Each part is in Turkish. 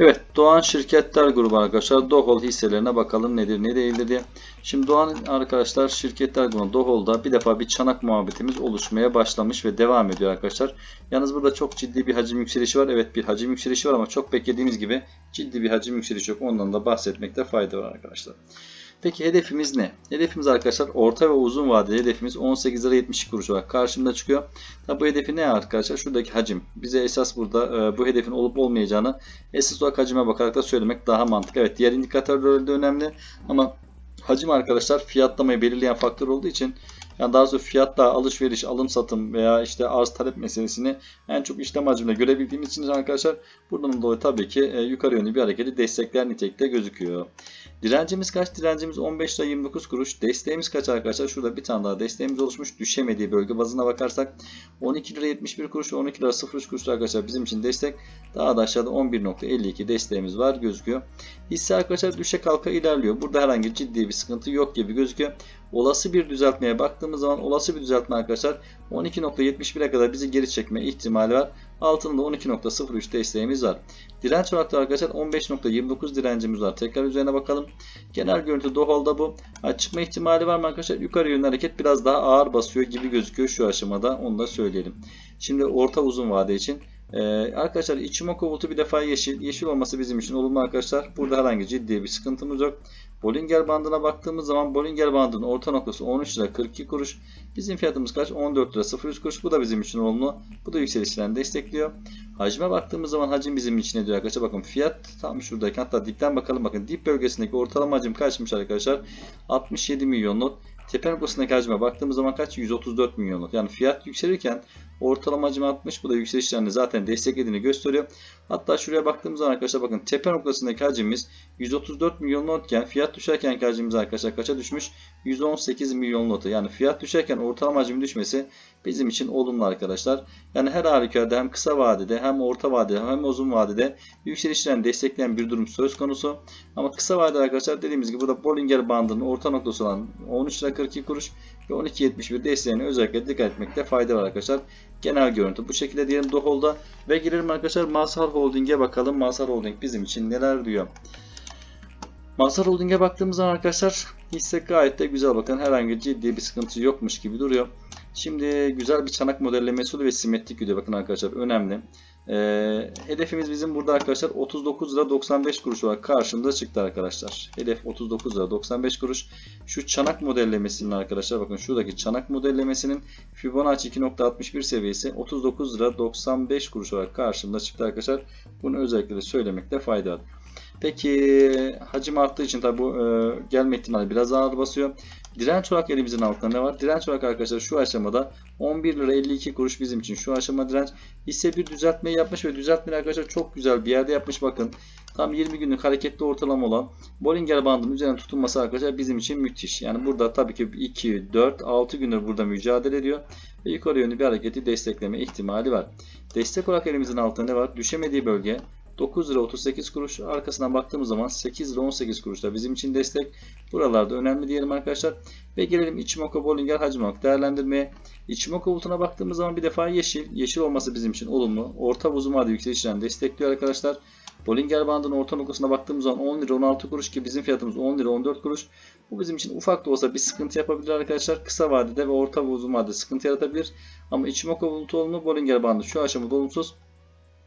Evet, Doğan Şirketler Grubu arkadaşlar Dohol hisselerine bakalım nedir ne değildir diye. Şimdi Doğan arkadaşlar Şirketler Grubu Dohol'da bir defa bir çanak muhabbetimiz oluşmaya başlamış ve devam ediyor arkadaşlar. Yalnız burada çok ciddi bir hacim yükselişi var. Evet bir hacim yükselişi var ama çok beklediğimiz gibi ciddi bir hacim yükselişi yok. Ondan da bahsetmekte fayda var arkadaşlar. Peki hedefimiz ne? Hedefimiz arkadaşlar orta ve uzun vadeli hedefimiz 18 lira 72 kuruş olarak karşımda çıkıyor. Tabi bu hedefi ne arkadaşlar? Şuradaki hacim. Bize esas burada e, bu hedefin olup olmayacağını esas olarak hacime bakarak da söylemek daha mantıklı. Evet diğer indikatörler de önemli ama hacim arkadaşlar fiyatlamayı belirleyen faktör olduğu için yani daha sonra fiyatta alışveriş, alım satım veya işte arz talep meselesini en çok işlem hacminde görebildiğimiz için arkadaşlar buradan dolayı tabii ki e, yukarı yönlü bir hareketi destekler nitelikte gözüküyor. Direncimiz kaç? Direncimiz 15 lira 29 kuruş. Desteğimiz kaç arkadaşlar? Şurada bir tane daha desteğimiz oluşmuş. Düşemediği bölge bazına bakarsak 12 lira 71 kuruş ve 12 lira 03 kuruş arkadaşlar bizim için destek. Daha da aşağıda 11.52 desteğimiz var gözüküyor. Hisse arkadaşlar düşe kalka ilerliyor. Burada herhangi ciddi bir sıkıntı yok gibi gözüküyor. Olası bir düzeltmeye baktığımız zaman olası bir düzeltme arkadaşlar 12.71'e kadar bizi geri çekme ihtimali var. Altında 12.03 desteğimiz var. Direnç olarak da arkadaşlar 15.29 direncimiz var. Tekrar üzerine bakalım. Genel görüntü Dohol'da bu. Ha, çıkma ihtimali var mı arkadaşlar? Yukarı yönlü hareket biraz daha ağır basıyor gibi gözüküyor şu aşamada. Onu da söyleyelim. Şimdi orta uzun vade için ee, arkadaşlar Ichimoku bulutu bir defa yeşil. Yeşil olması bizim için olumlu arkadaşlar. Burada herhangi ciddi bir sıkıntımız yok. Bollinger bandına baktığımız zaman Bollinger bandının orta noktası 13 lira 42 kuruş. Bizim fiyatımız kaç? 14 lira 03 kuruş. Bu da bizim için olumlu. Bu da yükselişlerini destekliyor. Hacme baktığımız zaman hacim bizim için ne diyor arkadaşlar? Bakın fiyat tam şuradaki hatta dipten bakalım. Bakın dip bölgesindeki ortalama hacim kaçmış arkadaşlar? 67 milyon not. Tepe noktasındaki hacme baktığımız zaman kaç? 134 milyon not. Yani fiyat yükselirken ortalama hacim 60. Bu da yükselişlerini zaten desteklediğini gösteriyor. Hatta şuraya baktığımız zaman arkadaşlar bakın tepe noktasındaki hacimimiz 134 milyon notken fiyat düşerken hacimimiz arkadaşlar kaça düşmüş? 118 milyon nota. Yani fiyat düşerken ortalama hacim düşmesi bizim için olumlu arkadaşlar. Yani her halükarda hem kısa vadede hem orta vadede hem uzun vadede yükselişlerini destekleyen bir durum söz konusu. Ama kısa vadede arkadaşlar dediğimiz gibi burada Bollinger bandının orta noktası olan 13 lira 42 kuruş ve 12.71 desteğine özellikle dikkat etmekte fayda var arkadaşlar. Genel görüntü bu şekilde diyelim Dohol'da ve girelim arkadaşlar Mazhar Holding'e bakalım. Mazhar Holding bizim için neler diyor. Mazhar Holding'e baktığımız zaman arkadaşlar hisse gayet de güzel bakın herhangi ciddi bir sıkıntı yokmuş gibi duruyor. Şimdi güzel bir çanak modellemesi oluyor ve simetrik gidiyor bakın arkadaşlar önemli. Ee, hedefimiz bizim burada arkadaşlar 39 lira 95 kuruş olarak karşımıza çıktı arkadaşlar. Hedef 39 lira 95 kuruş. Şu çanak modellemesinin arkadaşlar bakın şuradaki çanak modellemesinin Fibonacci 2.61 seviyesi 39 lira 95 kuruş olarak karşımıza çıktı arkadaşlar. Bunu özellikle söylemekte fayda var. Peki hacim arttığı için tabi bu e, gelme ihtimali biraz ağır basıyor. Direnç olarak elimizin altında ne var? Direnç olarak arkadaşlar şu aşamada 11 lira 52 kuruş bizim için şu aşama direnç. Hisse bir düzeltmeyi yapmış ve düzeltmeyi arkadaşlar çok güzel bir yerde yapmış bakın. Tam 20 günlük hareketli ortalama olan Bollinger bandının üzerine tutunması arkadaşlar bizim için müthiş. Yani burada tabii ki 2, 4, 6 gündür burada mücadele ediyor. Ve yukarı yönlü bir hareketi destekleme ihtimali var. Destek olarak elimizin altında ne var? Düşemediği bölge 9 lira 38 kuruş. Arkasından baktığımız zaman 8 lira 18 kuruş da bizim için destek. Buralarda önemli diyelim arkadaşlar. Ve gelelim Ichimoku Bollinger hacim olarak değerlendirmeye. Ichimoku bulutuna baktığımız zaman bir defa yeşil. Yeşil olması bizim için olumlu. Orta uzun vadeli yükselişlerini destekliyor arkadaşlar. Bollinger bandının orta noktasına baktığımız zaman 10 lira 16 kuruş ki bizim fiyatımız 10 lira 14 kuruş. Bu bizim için ufak da olsa bir sıkıntı yapabilir arkadaşlar. Kısa vadede ve orta uzun vadede sıkıntı yaratabilir. Ama Ichimoku bulutu olumlu. Bollinger bandı şu aşamada olumsuz.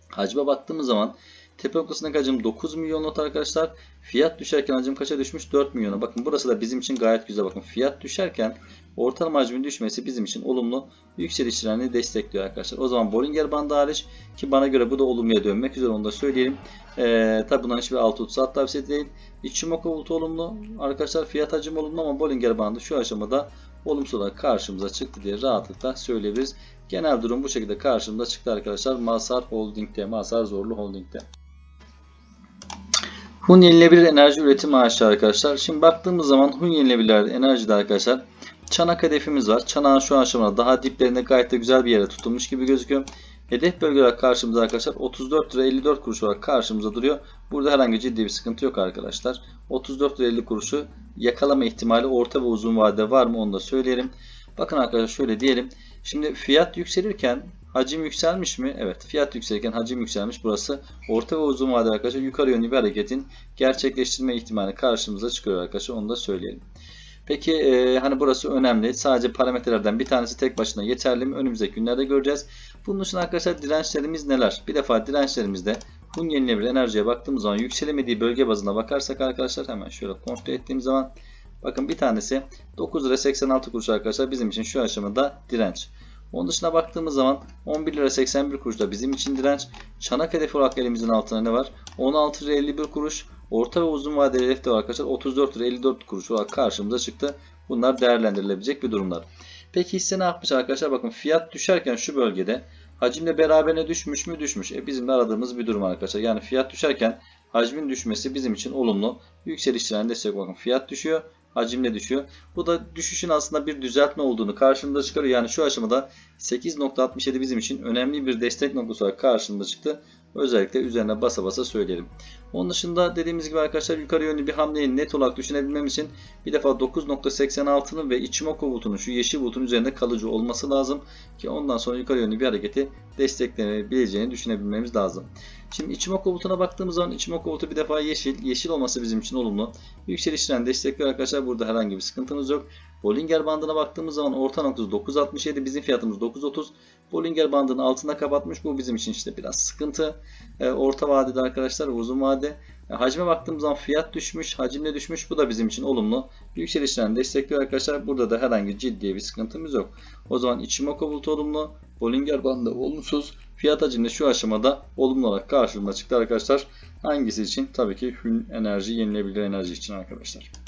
Hacme baktığımız zaman tepe noktasındaki hacim 9 milyon not arkadaşlar. Fiyat düşerken hacim kaça düşmüş? 4 milyona. Bakın burası da bizim için gayet güzel. Bakın fiyat düşerken ortalama hacmin düşmesi bizim için olumlu yükselişlerini destekliyor arkadaşlar. O zaman Bollinger bandı hariç ki bana göre bu da olumluya dönmek üzere onu da söyleyelim. Ee, tabi bundan hiçbir alt tutsat tavsiye değil. Ichimoku bulutu olumlu. Arkadaşlar fiyat hacim olumlu ama Bollinger bandı şu aşamada olumsuz olarak karşımıza çıktı diye rahatlıkla söyleyebiliriz. Genel durum bu şekilde karşımıza çıktı arkadaşlar. Mazhar Holding'de, Mazhar Zorlu Holding'de. Hun yenilebilir enerji üretim maaşı arkadaşlar. Şimdi baktığımız zaman Hun yenilebilir enerjide arkadaşlar. Çanak hedefimiz var. Çanağın şu aşamada daha diplerinde gayet de güzel bir yere tutulmuş gibi gözüküyor. Hedef bölge olarak karşımıza arkadaşlar 34 lira 54 kuruş olarak karşımıza duruyor. Burada herhangi ciddi bir sıkıntı yok arkadaşlar. 34 lira 50 kuruşu yakalama ihtimali orta ve uzun vadede var mı onu da söyleyelim. Bakın arkadaşlar şöyle diyelim. Şimdi fiyat yükselirken Hacim yükselmiş mi? Evet. Fiyat yükselirken hacim yükselmiş. Burası orta ve uzun vadeli arkadaşlar yukarı yönlü bir hareketin gerçekleştirme ihtimali karşımıza çıkıyor arkadaşlar. Onu da söyleyelim. Peki e, hani burası önemli. Sadece parametrelerden bir tanesi tek başına yeterli mi? Önümüzdeki günlerde göreceğiz. Bunun için arkadaşlar dirençlerimiz neler? Bir defa dirençlerimizde Hun yenilebilir enerjiye baktığımız zaman yükselemediği bölge bazına bakarsak arkadaşlar hemen şöyle kontrol ettiğim zaman bakın bir tanesi 9 lira 86 kuruş arkadaşlar bizim için şu aşamada direnç. Onun dışına baktığımız zaman 11 lira 81 kuruş da bizim için direnç. Çanak hedefi olarak elimizin altına ne var? 16 lira 51 kuruş. Orta ve uzun vadeli hedef de var arkadaşlar. 34 lira 54 kuruş olarak karşımıza çıktı. Bunlar değerlendirilebilecek bir durumlar. Peki hisse ne yapmış arkadaşlar? Bakın fiyat düşerken şu bölgede hacimle beraberine düşmüş mü? Düşmüş. E bizim de aradığımız bir durum arkadaşlar. Yani fiyat düşerken hacmin düşmesi bizim için olumlu. Yükseliş trendinde destek bakın fiyat düşüyor. Hacimle düşüyor. Bu da düşüşün aslında bir düzeltme olduğunu karşımıza çıkarıyor. Yani şu aşamada 8.67 bizim için önemli bir destek noktası olarak karşımıza çıktı. Özellikle üzerine basa basa söyleyelim. Onun dışında dediğimiz gibi arkadaşlar yukarı yönlü bir hamleyi net olarak düşünebilmem için bir defa 9.86'nın ve Ichimoku bulutunun şu yeşil bulutun üzerinde kalıcı olması lazım ki ondan sonra yukarı yönlü bir hareketi desteklenebileceğini düşünebilmemiz lazım. Şimdi Ichimoku bulutuna baktığımız zaman Ichimoku bulutu bir defa yeşil. Yeşil olması bizim için olumlu. Yükseliş trendi destekliyor arkadaşlar. Burada herhangi bir sıkıntımız yok. Bollinger bandına baktığımız zaman orta noktası 9.67 bizim fiyatımız 9.30. Bollinger bandının altında kapatmış. Bu bizim için işte biraz sıkıntı. E, orta vadede arkadaşlar uzun vade. E, hacme baktığımız zaman fiyat düşmüş. Hacimle düşmüş. Bu da bizim için olumlu. Yükseliş trendi destekliyor arkadaşlar. Burada da herhangi ciddi bir sıkıntımız yok. O zaman Ichimoku bulutu olumlu. Bollinger bandı olumsuz. Fiyat hacimde şu aşamada olumlu olarak karşımıza çıktı arkadaşlar. Hangisi için? Tabii ki Hün enerji, yenilebilir enerji için arkadaşlar.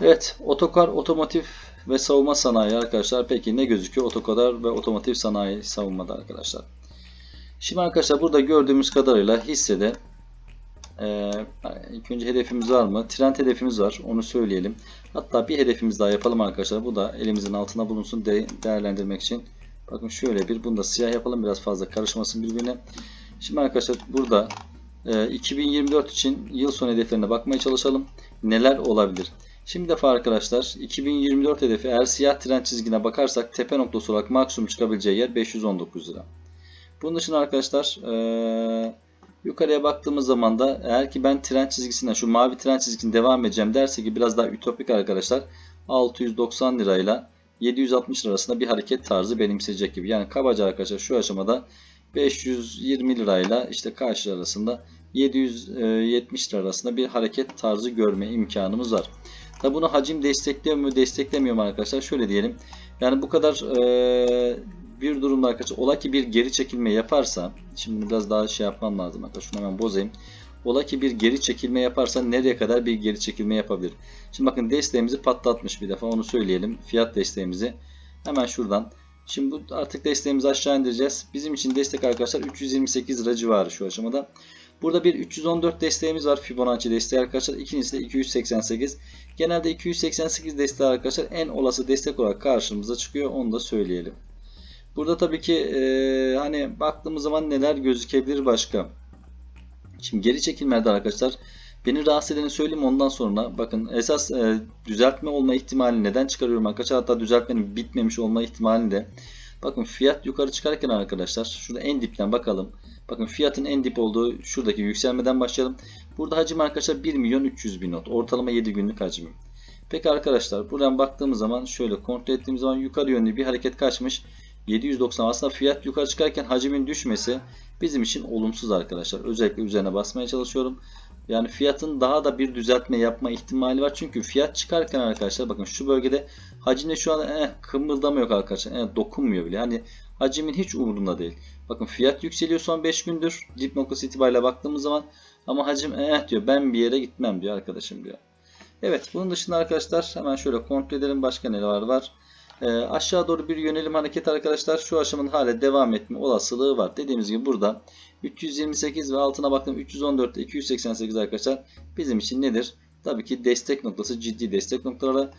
Evet, otokar, otomotiv ve savunma sanayi arkadaşlar. Peki ne gözüküyor otokar ve otomotiv sanayi savunmada arkadaşlar? Şimdi arkadaşlar burada gördüğümüz kadarıyla hissede e, ilk önce hedefimiz var mı? Trend hedefimiz var. Onu söyleyelim. Hatta bir hedefimiz daha yapalım arkadaşlar. Bu da elimizin altına bulunsun de, değerlendirmek için. Bakın şöyle bir. Bunu da siyah yapalım. Biraz fazla karışmasın birbirine. Şimdi arkadaşlar burada e, 2024 için yıl sonu hedeflerine bakmaya çalışalım. Neler olabilir? Şimdi defa arkadaşlar 2024 hedefi eğer siyah trend çizgine bakarsak tepe noktası olarak maksimum çıkabileceği yer 519 lira. Bunun için arkadaşlar e, yukarıya baktığımız zaman da eğer ki ben trend çizgisinden şu mavi trend çizgisine devam edeceğim derse ki biraz daha ütopik arkadaşlar 690 lirayla 760 lira arasında bir hareket tarzı benimseyecek gibi. Yani kabaca arkadaşlar şu aşamada 520 lirayla işte karşı arasında 770 lira arasında bir hareket tarzı görme imkanımız var. Tabi bunu hacim destekliyor mu desteklemiyor mu arkadaşlar? Şöyle diyelim. Yani bu kadar e, bir durumda arkadaşlar ola ki bir geri çekilme yaparsa şimdi biraz daha şey yapmam lazım arkadaşlar. Şunu hemen bozayım. Ola ki bir geri çekilme yaparsa nereye kadar bir geri çekilme yapabilir? Şimdi bakın desteğimizi patlatmış bir defa onu söyleyelim. Fiyat desteğimizi hemen şuradan. Şimdi bu artık desteğimizi aşağı indireceğiz. Bizim için destek arkadaşlar 328 lira civarı şu aşamada. Burada bir 314 desteğimiz var. Fibonacci desteği arkadaşlar. İkincisi de 288. Genelde 288 desteği arkadaşlar en olası destek olarak karşımıza çıkıyor. Onu da söyleyelim. Burada tabii ki e, hani baktığımız zaman neler gözükebilir başka. Şimdi geri çekilmelerde arkadaşlar beni rahatsız edeni söyleyeyim ondan sonra bakın esas e, düzeltme olma ihtimali neden çıkarıyorum arkadaşlar hatta düzeltmenin bitmemiş olma ihtimali de bakın fiyat yukarı çıkarken arkadaşlar şurada en dipten bakalım. Bakın fiyatın en dip olduğu şuradaki yükselmeden başlayalım. Burada hacim arkadaşlar 1 milyon 300 bin not. Ortalama 7 günlük hacmi. Peki arkadaşlar buradan baktığımız zaman şöyle kontrol ettiğimiz zaman yukarı yönlü bir hareket kaçmış. 790 aslında fiyat yukarı çıkarken hacimin düşmesi bizim için olumsuz arkadaşlar. Özellikle üzerine basmaya çalışıyorum. Yani fiyatın daha da bir düzeltme yapma ihtimali var. Çünkü fiyat çıkarken arkadaşlar bakın şu bölgede hacimde şu an eh, kımıldama yok arkadaşlar. Eh, dokunmuyor bile. Yani hacimin hiç umurunda değil. Bakın fiyat yükseliyor son 5 gündür. Dip noktası itibariyle baktığımız zaman ama hacim eh diyor ben bir yere gitmem diyor arkadaşım diyor. Evet bunun dışında arkadaşlar hemen şöyle kontrol edelim başka neler var. E, aşağı doğru bir yönelim hareket arkadaşlar şu aşamanın hala devam etme olasılığı var. Dediğimiz gibi burada 328 ve altına baktım 314 ile 288 arkadaşlar bizim için nedir? Tabii ki destek noktası ciddi destek noktaları.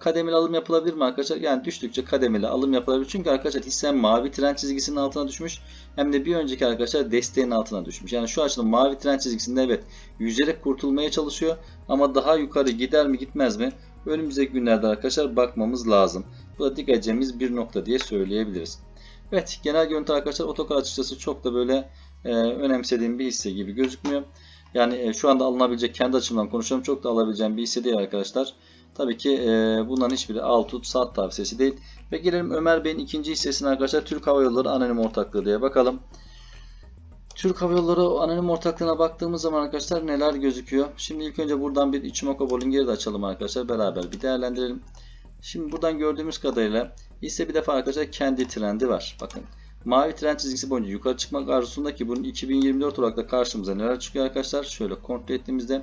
Kademeli alım yapılabilir mi arkadaşlar? Yani düştükçe kademeli alım yapılabilir. Çünkü arkadaşlar hissem mavi trend çizgisinin altına düşmüş. Hem de bir önceki arkadaşlar desteğin altına düşmüş. Yani şu açıdan mavi trend çizgisinde evet yüzerek kurtulmaya çalışıyor. Ama daha yukarı gider mi gitmez mi? Önümüzdeki günlerde arkadaşlar bakmamız lazım. Bu da dikkat edeceğimiz bir nokta diye söyleyebiliriz. Evet genel görüntü arkadaşlar otokar açıkçası çok da böyle e, önemsediğim bir hisse gibi gözükmüyor. Yani e, şu anda alınabilecek kendi açımdan konuşuyorum. Çok da alabileceğim bir hisse değil arkadaşlar. Tabii ki e, bunların hiçbiri al tut saat tavsiyesi değil. Ve gelelim Ömer Bey'in ikinci hissesine arkadaşlar. Türk Hava Yolları Anonim Ortaklığı diye bakalım. Türk Hava Yolları anonim ortaklığına baktığımız zaman arkadaşlar neler gözüküyor? Şimdi ilk önce buradan bir Ichimoku Bollinger'i de açalım arkadaşlar. Beraber bir değerlendirelim. Şimdi buradan gördüğümüz kadarıyla hisse bir defa arkadaşlar kendi trendi var. Bakın mavi trend çizgisi boyunca yukarı çıkmak arzusunda ki bunun 2024 olarak da karşımıza neler çıkıyor arkadaşlar? Şöyle kontrol ettiğimizde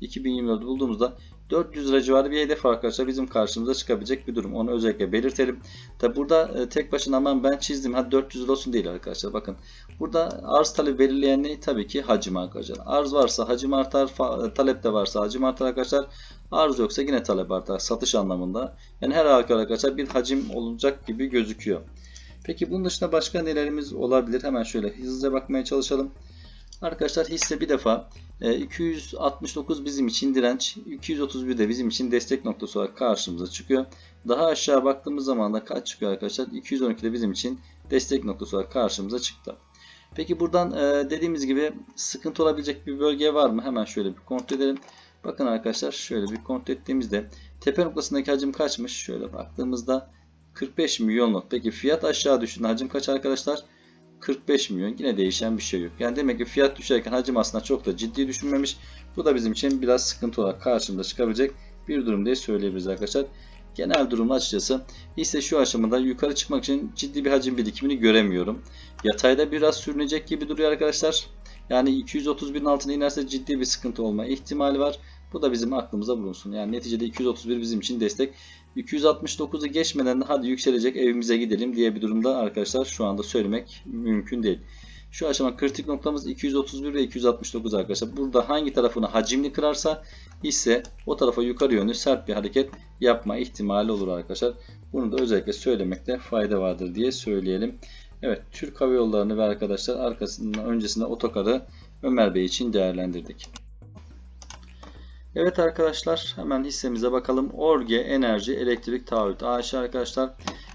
2024 bulduğumuzda 400 lira civarı bir hedef arkadaşlar bizim karşımıza çıkabilecek bir durum. Onu özellikle belirtelim. Tabi burada e, tek başına hemen ben çizdim. Ha 400 lira olsun değil arkadaşlar. Bakın burada arz talep belirleyen ne? Tabii ki hacim arkadaşlar. Arz varsa hacim artar. Talep de varsa hacim artar arkadaşlar. Arz yoksa yine talep artar. Satış anlamında. Yani her halükarda arkadaşlar bir hacim olacak gibi gözüküyor. Peki bunun dışında başka nelerimiz olabilir? Hemen şöyle hızlıca bakmaya çalışalım. Arkadaşlar hisse bir defa 269 bizim için direnç, 231 de bizim için destek noktası olarak karşımıza çıkıyor. Daha aşağı baktığımız zaman da kaç çıkıyor arkadaşlar? 212 de bizim için destek noktası olarak karşımıza çıktı. Peki buradan dediğimiz gibi sıkıntı olabilecek bir bölge var mı? Hemen şöyle bir kontrol edelim. Bakın arkadaşlar şöyle bir kontrol ettiğimizde tepe noktasındaki hacim kaçmış? Şöyle baktığımızda 45 milyonluk. Peki fiyat aşağı düşünün. Hacim kaç arkadaşlar? 45 milyon. Yine değişen bir şey yok. Yani demek ki fiyat düşerken hacim aslında çok da ciddi düşünmemiş. Bu da bizim için biraz sıkıntı olarak karşımıza çıkabilecek bir durum diye söyleyebiliriz arkadaşlar. Genel durum açıkçası ise şu aşamada yukarı çıkmak için ciddi bir hacim birikimini göremiyorum. Yatayda biraz sürünecek gibi duruyor arkadaşlar. Yani 231'in altına inerse ciddi bir sıkıntı olma ihtimali var. Bu da bizim aklımıza bulunsun. Yani neticede 231 bizim için destek. 269'u geçmeden de hadi yükselecek evimize gidelim diye bir durumda arkadaşlar şu anda söylemek mümkün değil. Şu aşama kritik noktamız 231 ve 269 arkadaşlar. Burada hangi tarafını hacimli kırarsa hisse o tarafa yukarı yönlü sert bir hareket yapma ihtimali olur arkadaşlar. Bunu da özellikle söylemekte fayda vardır diye söyleyelim. Evet Türk Hava Yolları'nı ve arkadaşlar arkasından öncesinde otokarı Ömer Bey için değerlendirdik. Evet arkadaşlar hemen hissemize bakalım. Orge Enerji Elektrik Taahhüt AŞ arkadaşlar.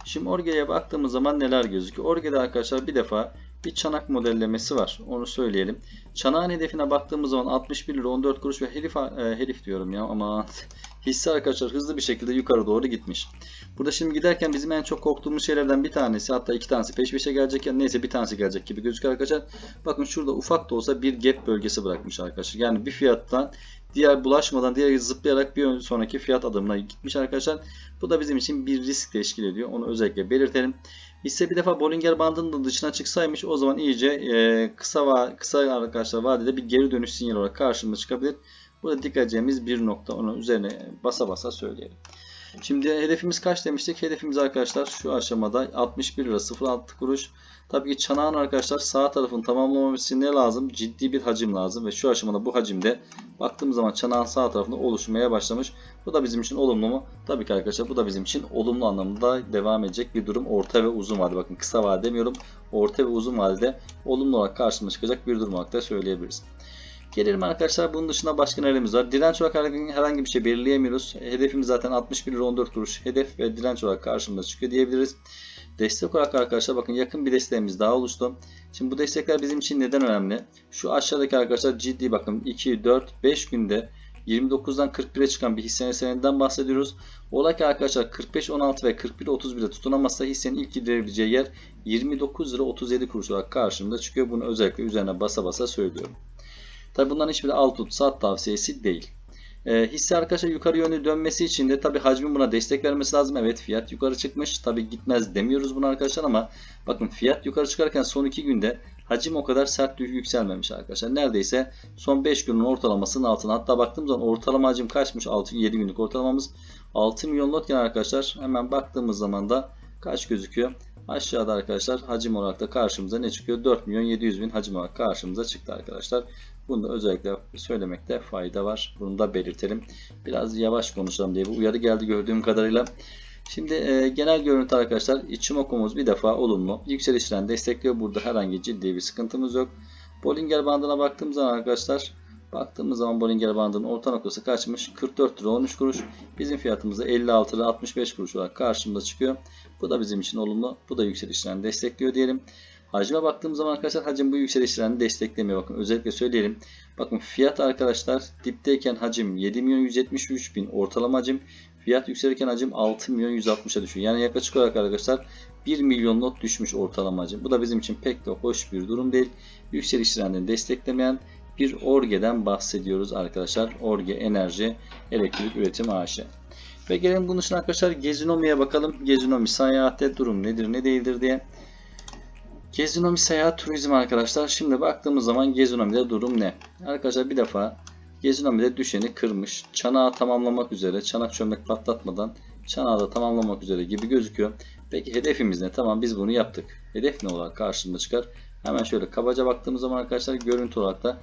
Şimdi Orge'ye baktığımız zaman neler gözüküyor? Orge'de arkadaşlar bir defa bir çanak modellemesi var. Onu söyleyelim. Çanağın hedefine baktığımız zaman 61 lira 14 kuruş ve herif, e, herif diyorum ya ama hisse arkadaşlar hızlı bir şekilde yukarı doğru gitmiş. Burada şimdi giderken bizim en çok korktuğumuz şeylerden bir tanesi hatta iki tanesi peş peşe gelecek yani neyse bir tanesi gelecek gibi gözüküyor arkadaşlar. Bakın şurada ufak da olsa bir gap bölgesi bırakmış arkadaşlar. Yani bir fiyattan diğer bulaşmadan diğer zıplayarak bir sonraki fiyat adımına gitmiş arkadaşlar. Bu da bizim için bir risk teşkil ediyor. Onu özellikle belirtelim. Hisse bir defa Bollinger bandının dışına çıksaymış o zaman iyice e, kısa kısa arkadaşlar vadede bir geri dönüş sinyali olarak karşımıza çıkabilir. Burada dikkat edeceğimiz bir nokta. Onu üzerine basa basa söyleyelim. Şimdi hedefimiz kaç demiştik? Hedefimiz arkadaşlar şu aşamada 61 lira 06 kuruş. Tabii ki çanağın arkadaşlar sağ tarafın tamamlamaması için ne lazım? Ciddi bir hacim lazım ve şu aşamada bu hacimde baktığımız zaman çanağın sağ tarafında oluşmaya başlamış. Bu da bizim için olumlu mu? Tabii ki arkadaşlar bu da bizim için olumlu anlamda devam edecek bir durum. Orta ve uzun vade bakın kısa vade demiyorum. Orta ve uzun vadede olumlu olarak karşımıza çıkacak bir durum olarak da söyleyebiliriz. Gelelim arkadaşlar bunun dışında başka nelerimiz var? Direnç olarak herhangi bir şey belirleyemiyoruz. Hedefimiz zaten 61 lira 14 kuruş hedef ve direnç olarak karşımıza çıkıyor diyebiliriz. Destek olarak arkadaşlar bakın yakın bir desteğimiz daha oluştu. Şimdi bu destekler bizim için neden önemli? Şu aşağıdaki arkadaşlar ciddi bakın 2, 4, 5 günde 29'dan 41'e çıkan bir hissenin senedinden bahsediyoruz. Ola ki arkadaşlar 45, 16 ve 41, 31'de tutunamazsa hissenin ilk gidebileceği yer 29 lira 37 kuruş olarak karşımıza çıkıyor. Bunu özellikle üzerine basa basa söylüyorum. Tabi bunların hiçbiri alt tut sat tavsiyesi değil. E, hisse arkadaşlar yukarı yönlü dönmesi için de tabi hacmin buna destek vermesi lazım. Evet fiyat yukarı çıkmış. Tabi gitmez demiyoruz bunu arkadaşlar ama bakın fiyat yukarı çıkarken son 2 günde hacim o kadar sert yükselmemiş arkadaşlar. Neredeyse son 5 günün ortalamasının altına. Hatta baktığımız zaman ortalama hacim kaçmış? 6-7 günlük ortalamamız 6 milyon lotken arkadaşlar. Hemen baktığımız zaman da kaç gözüküyor? Aşağıda arkadaşlar hacim olarak da karşımıza ne çıkıyor? 4 milyon 700 bin hacim olarak karşımıza çıktı arkadaşlar. Bunu da özellikle söylemekte fayda var. Bunu da belirtelim. Biraz yavaş konuşalım diye bir uyarı geldi gördüğüm kadarıyla. Şimdi e, genel görüntü arkadaşlar içim okumuz bir defa olumlu. Yükselişten destekliyor. Burada herhangi ciddi bir sıkıntımız yok. Bollinger bandına baktığımız zaman arkadaşlar Baktığımız zaman Bollinger bandının orta noktası kaçmış? 44 lira 13 kuruş. Bizim fiyatımız da 56 lira 65 kuruş olarak karşımıza çıkıyor. Bu da bizim için olumlu. Bu da yükselişlerini destekliyor diyelim. Hacime baktığımız zaman arkadaşlar hacim bu yükselişlerini desteklemiyor. Bakın özellikle söyleyelim. Bakın fiyat arkadaşlar dipteyken hacim 7 milyon 173 bin ortalama hacim. Fiyat yükselirken hacim 6 milyon 160'a düşüyor. Yani yaklaşık olarak arkadaşlar 1 milyon not düşmüş ortalama hacim. Bu da bizim için pek de hoş bir durum değil. Yükseliş trendini desteklemeyen bir ORGE'den bahsediyoruz arkadaşlar. ORGE Enerji Elektrik Üretim AŞ. Ve gelelim bunun için arkadaşlar Gezinomi'ye bakalım. Gezinomi seyahatte durum nedir ne değildir diye. Gezinomi seyahat turizm arkadaşlar. Şimdi baktığımız zaman Gezinomi'de durum ne? Arkadaşlar bir defa Gezinomi'de düşeni kırmış. Çanağı tamamlamak üzere. Çanak çömlek patlatmadan çanağı da tamamlamak üzere gibi gözüküyor. Peki hedefimiz ne? Tamam biz bunu yaptık. Hedef ne olarak karşımıza çıkar? Hemen şöyle kabaca baktığımız zaman arkadaşlar görüntü olarak da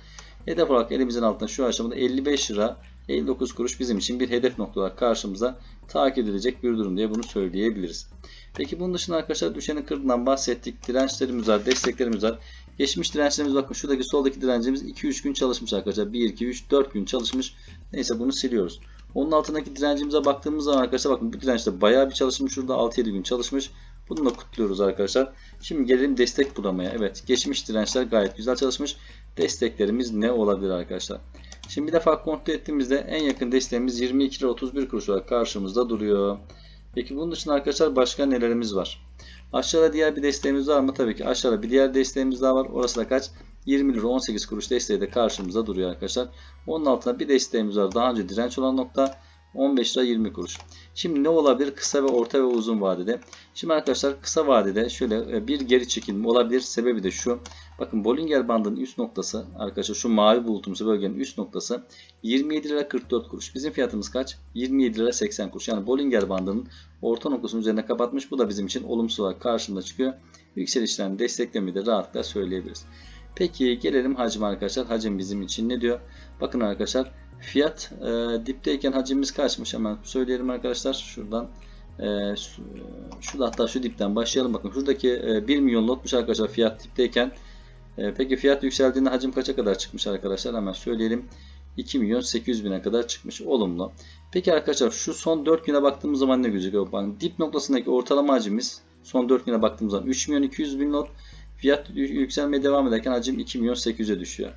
hedef olarak elimizin altında şu aşamada 55 lira 59 kuruş bizim için bir hedef nokta olarak karşımıza takip edilecek bir durum diye bunu söyleyebiliriz. Peki bunun dışında arkadaşlar düşenin kırdığından bahsettik. Dirençlerimiz var, desteklerimiz var. Geçmiş dirençlerimiz bakın şuradaki soldaki direncimiz 2-3 gün çalışmış arkadaşlar. 1, 2, 3, 4 gün çalışmış. Neyse bunu siliyoruz. Onun altındaki direncimize baktığımız zaman arkadaşlar bakın bu dirençte bayağı bir çalışmış. Şurada 6-7 gün çalışmış. Bunu da kutluyoruz arkadaşlar. Şimdi gelelim destek bulamaya. Evet geçmiş dirençler gayet güzel çalışmış. Desteklerimiz ne olabilir arkadaşlar? Şimdi bir defa kontrol ettiğimizde en yakın desteğimiz 22 lira 31 kuruş olarak karşımızda duruyor. Peki bunun dışında arkadaşlar başka nelerimiz var? Aşağıda diğer bir desteğimiz var mı? Tabii ki aşağıda bir diğer desteğimiz daha var. Orası da kaç? 20 lira 18 kuruş desteği de karşımıza duruyor arkadaşlar. Onun altında bir desteğimiz var. Daha önce direnç olan nokta 15 lira 20 kuruş. Şimdi ne olabilir kısa ve orta ve uzun vadede? Şimdi arkadaşlar kısa vadede şöyle bir geri çekilme olabilir. Sebebi de şu. Bakın Bollinger bandının üst noktası arkadaşlar şu mavi bulutumsu bölgenin üst noktası 27 lira 44 kuruş. Bizim fiyatımız kaç? 27 lira 80 kuruş. Yani Bollinger bandının orta noktasının üzerine kapatmış. Bu da bizim için olumsuz olarak karşımıza çıkıyor. Yükselişlerini desteklemeyi de rahatlıkla söyleyebiliriz. Peki gelelim hacim arkadaşlar. Hacim bizim için ne diyor? Bakın arkadaşlar fiyat e, dipteyken hacimimiz kaçmış? Hemen söyleyelim arkadaşlar. Şuradan e, şurada hatta şu dipten başlayalım. Bakın şuradaki e, 1 milyon lotmuş arkadaşlar fiyat dipteyken. E, peki fiyat yükseldiğinde hacim kaça kadar çıkmış arkadaşlar? Hemen söyleyelim. 2 milyon 800 bine kadar çıkmış. Olumlu. Peki arkadaşlar şu son 4 güne baktığımız zaman ne gözüküyor? Bakın dip noktasındaki ortalama hacimimiz son 4 güne baktığımız zaman 3 milyon 200 bin lot. Fiyat yükselmeye devam ederken hacim 2 milyon 800'e düşüyor.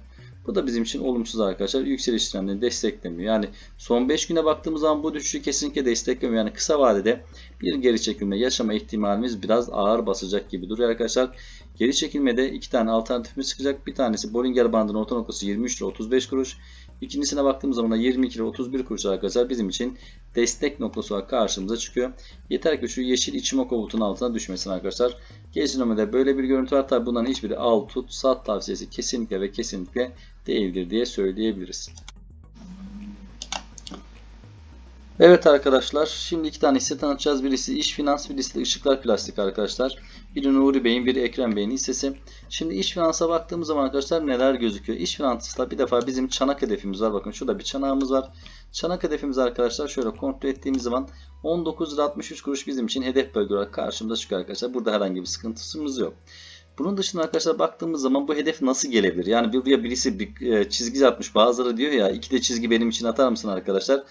Bu da bizim için olumsuz arkadaşlar. Yükseliş trendini desteklemiyor. Yani son 5 güne baktığımız zaman bu düşüşü kesinlikle desteklemiyor. Yani kısa vadede bir geri çekilme yaşama ihtimalimiz biraz ağır basacak gibi duruyor arkadaşlar. Geri çekilmede iki tane alternatifimiz çıkacak. Bir tanesi Bollinger bandının orta noktası 23 lira 35 kuruş. İkincisine baktığımız zaman da 22 lira 31 kuruş arkadaşlar bizim için destek noktası olarak karşımıza çıkıyor. Yeter ki şu yeşil içimoku butonun altına düşmesin arkadaşlar. Gezinomede böyle bir görüntü var. Tabi bunların hiçbiri al tut sat tavsiyesi kesinlikle ve kesinlikle değildir diye söyleyebiliriz. Evet arkadaşlar şimdi iki tane hisse tanıtacağız. Birisi iş finans birisi de ışıklar plastik arkadaşlar. Biri Nuri Bey'in biri Ekrem Bey'in hissesi. Şimdi iş finansa baktığımız zaman arkadaşlar neler gözüküyor. İş finansta bir defa bizim çanak hedefimiz var. Bakın şurada bir çanağımız var. Çanak hedefimiz arkadaşlar şöyle kontrol ettiğimiz zaman 19 lira 63 kuruş bizim için hedef bölge olarak karşımıza çıkıyor arkadaşlar. Burada herhangi bir sıkıntısımız yok. Bunun dışında arkadaşlar baktığımız zaman bu hedef nasıl gelebilir? Yani buraya birisi bir çizgi atmış. Bazıları diyor ya iki de çizgi benim için atar mısın arkadaşlar?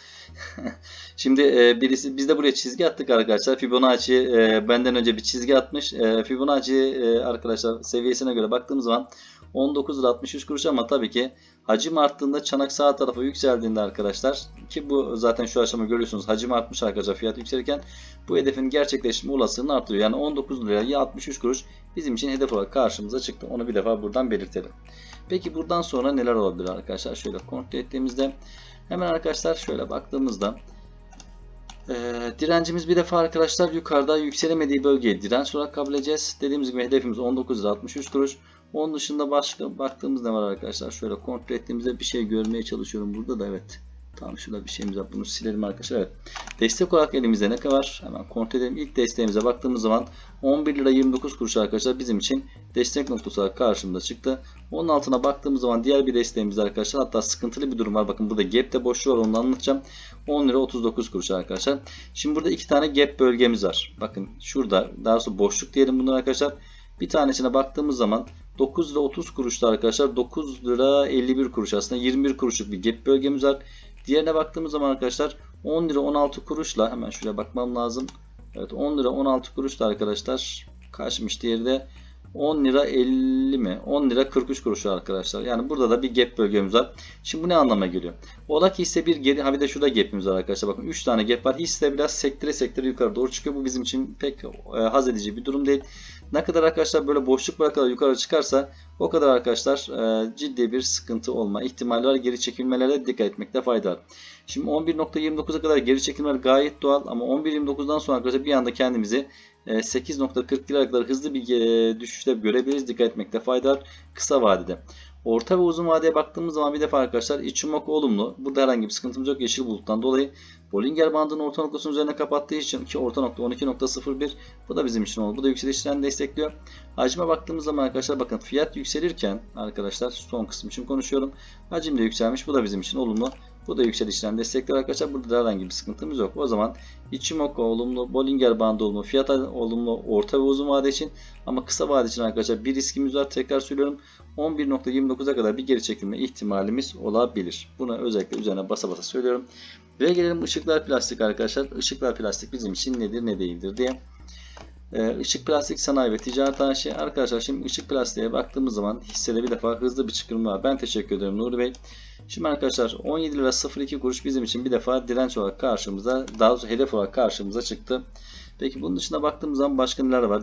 Şimdi birisi biz de buraya çizgi attık arkadaşlar. Fibonacci benden önce bir çizgi atmış. Fibonacci arkadaşlar seviyesine göre baktığımız zaman 19 lira 63 kuruş ama tabii ki hacim arttığında çanak sağ tarafa yükseldiğinde arkadaşlar ki bu zaten şu aşama görüyorsunuz hacim artmış arkadaşlar fiyat yükselirken bu hedefin gerçekleşme olasılığını artırıyor. Yani 19 liraya 63 kuruş bizim için hedef olarak karşımıza çıktı. Onu bir defa buradan belirtelim. Peki buradan sonra neler olabilir arkadaşlar? Şöyle kontrol ettiğimizde hemen arkadaşlar şöyle baktığımızda e, direncimiz bir defa arkadaşlar yukarıda yükselemediği bölgeye direnç olarak kabul edeceğiz. Dediğimiz gibi hedefimiz 19 lira 63 kuruş. Onun dışında başka baktığımız ne var arkadaşlar? Şöyle kontrol ettiğimizde bir şey görmeye çalışıyorum burada da evet. Tamam şurada bir şeyimiz var. Bunu silelim arkadaşlar. Evet. Destek olarak elimizde ne var? Hemen kontrol edelim. İlk desteğimize baktığımız zaman 11 lira 29 kuruş arkadaşlar bizim için destek noktası olarak karşımıza çıktı. Onun altına baktığımız zaman diğer bir desteğimiz arkadaşlar. Hatta sıkıntılı bir durum var. Bakın burada gap'te boşluğu var. Onu anlatacağım. 10 lira 39 kuruş arkadaşlar. Şimdi burada iki tane gap bölgemiz var. Bakın şurada daha sonra boşluk diyelim bunlar arkadaşlar. Bir tanesine baktığımız zaman 9 lira 30 kuruşta arkadaşlar 9 lira 51 kuruş aslında 21 kuruşluk bir gap bölgemiz var. Diğerine baktığımız zaman arkadaşlar 10 lira 16 kuruşla hemen şuraya bakmam lazım. Evet 10 lira 16 kuruşla arkadaşlar kaçmış diğeri de 10 lira 50 mi? 10 lira 43 kuruş arkadaşlar. Yani burada da bir gap bölgemiz var. Şimdi bu ne anlama geliyor? Ola ki hisse bir geri, ha bir de şurada gap'imiz var arkadaşlar. Bakın 3 tane gap var. Hisse biraz sektire sektire yukarı doğru çıkıyor. Bu bizim için pek e, haz edici bir durum değil. Ne kadar arkadaşlar böyle boşluk bırakarak yukarı çıkarsa o kadar arkadaşlar e, ciddi bir sıkıntı olma ihtimali var. Geri çekilmelere dikkat etmekte fayda var. Şimdi 11.29'a kadar geri çekilmeler gayet doğal ama 11.29'dan sonra arkadaşlar bir anda kendimizi e, 8.40 kadar hızlı bir e, düşüşte görebiliriz. Dikkat etmekte fayda var kısa vadede. Orta ve uzun vadeye baktığımız zaman bir defa arkadaşlar Ichimoku olumlu. Burada herhangi bir sıkıntımız yok yeşil buluttan dolayı. Bollinger bandının orta noktasının üzerine kapattığı için ki orta nokta 12.01 bu da bizim için oldu. Bu da yükseliş trendini destekliyor. Hacime baktığımız zaman arkadaşlar bakın fiyat yükselirken arkadaşlar son kısım için konuşuyorum. Hacim de yükselmiş. Bu da bizim için olumlu. Bu da yükselişten destekler arkadaşlar. Burada da herhangi bir sıkıntımız yok. O zaman Ichimoku olumlu, Bollinger bandı olumlu, fiyat olumlu orta ve uzun vade için ama kısa vade için arkadaşlar bir riskimiz var. Tekrar söylüyorum. 11.29'a kadar bir geri çekilme ihtimalimiz olabilir. Buna özellikle üzerine basa basa söylüyorum. Ve gelelim ışıklar plastik arkadaşlar. Işıklar plastik bizim için nedir ne değildir diye. Ee, Işık plastik sanayi ve ticaret AŞ. Arkadaşlar şimdi ışık plastiğe baktığımız zaman hissede bir defa hızlı bir çıkılma var. Ben teşekkür ederim Nuri Bey. Şimdi arkadaşlar 17 lira 02 kuruş bizim için bir defa direnç olarak karşımıza, daha doğrusu hedef olarak karşımıza çıktı. Peki bunun dışında baktığımız zaman başka neler var?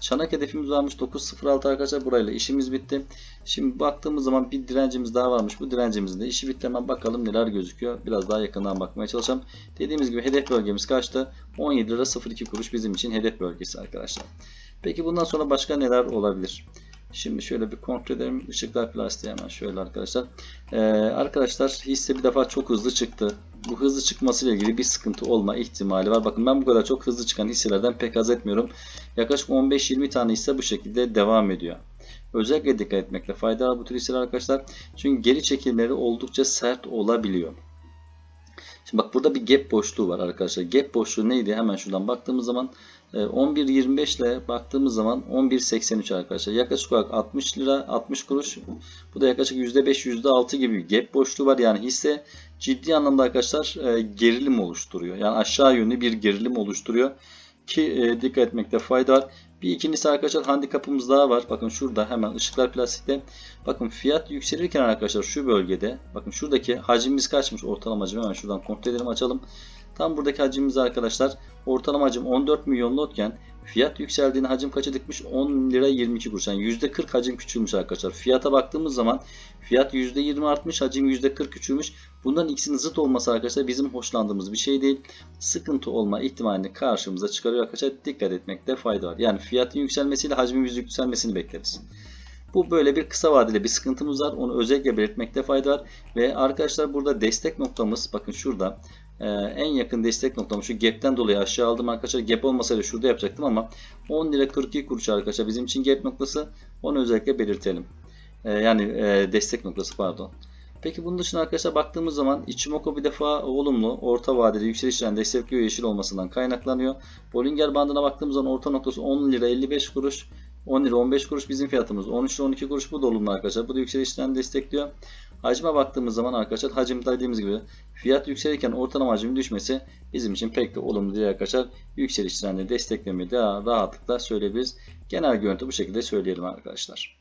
Çanak hedefimiz varmış 9.06 arkadaşlar burayla işimiz bitti. Şimdi baktığımız zaman bir direncimiz daha varmış. Bu direncimizin de işi bitti. Hemen bakalım neler gözüküyor. Biraz daha yakından bakmaya çalışalım. Dediğimiz gibi hedef bölgemiz kaçtı? 17 lira 02 kuruş bizim için hedef bölgesi arkadaşlar. Peki bundan sonra başka neler olabilir? Şimdi şöyle bir kontrol edelim. Işıklar plastiği hemen şöyle arkadaşlar. Ee, arkadaşlar hisse bir defa çok hızlı çıktı. Bu hızlı çıkmasıyla ilgili bir sıkıntı olma ihtimali var. Bakın ben bu kadar çok hızlı çıkan hisselerden pek haz etmiyorum. Yaklaşık 15-20 tane hisse bu şekilde devam ediyor. Özellikle dikkat etmekte fayda var bu tür hisseler arkadaşlar. Çünkü geri çekilmeleri oldukça sert olabiliyor. Şimdi bak burada bir gap boşluğu var arkadaşlar. Gap boşluğu neydi? Hemen şuradan baktığımız zaman 11.25 ile baktığımız zaman 11.83 arkadaşlar. Yaklaşık olarak 60 lira 60 kuruş. Bu da yaklaşık %5 %6 gibi bir gap boşluğu var. Yani hisse ciddi anlamda arkadaşlar gerilim oluşturuyor. Yani aşağı yönlü bir gerilim oluşturuyor. Ki dikkat etmekte fayda var. Bir ikincisi arkadaşlar handikapımız daha var. Bakın şurada hemen ışıklar plastikte. Bakın fiyat yükselirken arkadaşlar şu bölgede. Bakın şuradaki hacimimiz kaçmış? Ortalama hacim hemen şuradan kontrol edelim açalım. Tam buradaki hacimimiz arkadaşlar ortalama hacim 14 milyon lotken fiyat yükseldiğinde hacim kaça dikmiş? 10 lira 22 kuruş. Yani %40 hacim küçülmüş arkadaşlar. Fiyata baktığımız zaman fiyat %20 artmış, hacim %40 küçülmüş. Bunların ikisinin zıt olması arkadaşlar bizim hoşlandığımız bir şey değil. Sıkıntı olma ihtimalini karşımıza çıkarıyor arkadaşlar. Dikkat etmekte fayda var. Yani fiyatın yükselmesiyle hacmin yükselmesini bekleriz. Bu böyle bir kısa vadeli bir sıkıntımız var. Onu özellikle belirtmekte fayda var. Ve arkadaşlar burada destek noktamız bakın şurada ee, en yakın destek noktamız şu gap'ten dolayı aşağı aldım arkadaşlar. Gap olmasaydı şurada yapacaktım ama 10 lira 42 kuruş arkadaşlar bizim için gap noktası. Onu özellikle belirtelim. Ee, yani e, destek noktası pardon. Peki bunun dışında arkadaşlar baktığımız zaman Ichimoku bir defa olumlu, orta vadeli yükselişten destekliyor yeşil olmasından kaynaklanıyor. Bollinger bandına baktığımız zaman orta noktası 10 lira 55 kuruş. 10 lira 15 kuruş bizim fiyatımız. 13 lira 12 kuruş bu da olumlu arkadaşlar. Bu da yükselişten destekliyor. Hacime baktığımız zaman arkadaşlar hacim dediğimiz gibi fiyat yükselirken ortalama hacmin düşmesi bizim için pek de olumlu değil arkadaşlar. Yükseliş trendini desteklemeyi daha rahatlıkla söyleyebiliriz. Genel görüntü bu şekilde söyleyelim arkadaşlar.